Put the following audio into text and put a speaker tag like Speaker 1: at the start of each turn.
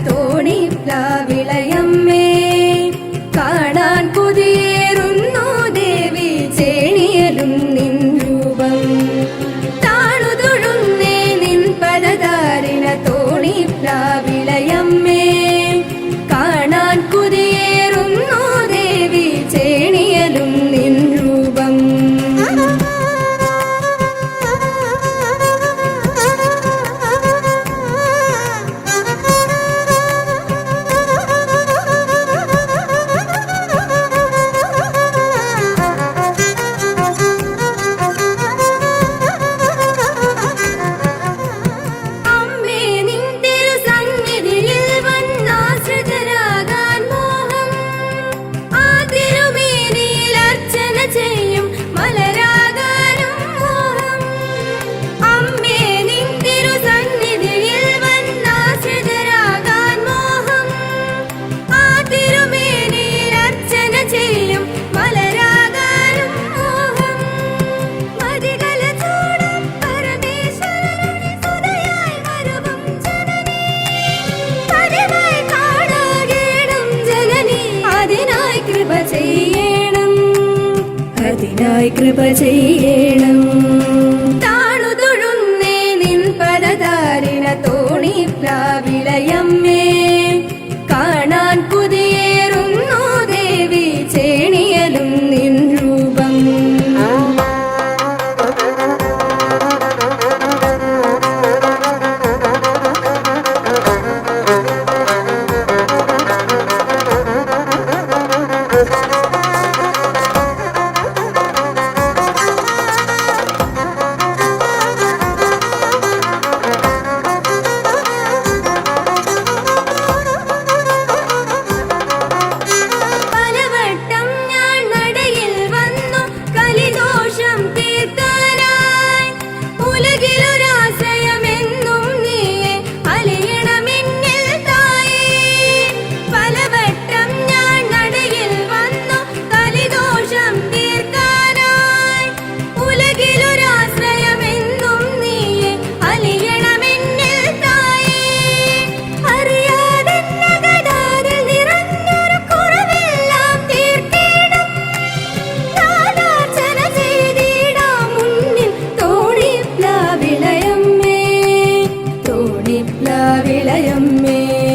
Speaker 1: തോണി കൃപ ചെയ്യണം. താണു തൊഴുന്നേ നിൻ പരതാരിണ തോണി പ്ലാവിളയമ്മേ തോണിപ്ലാവിളയമ്മേ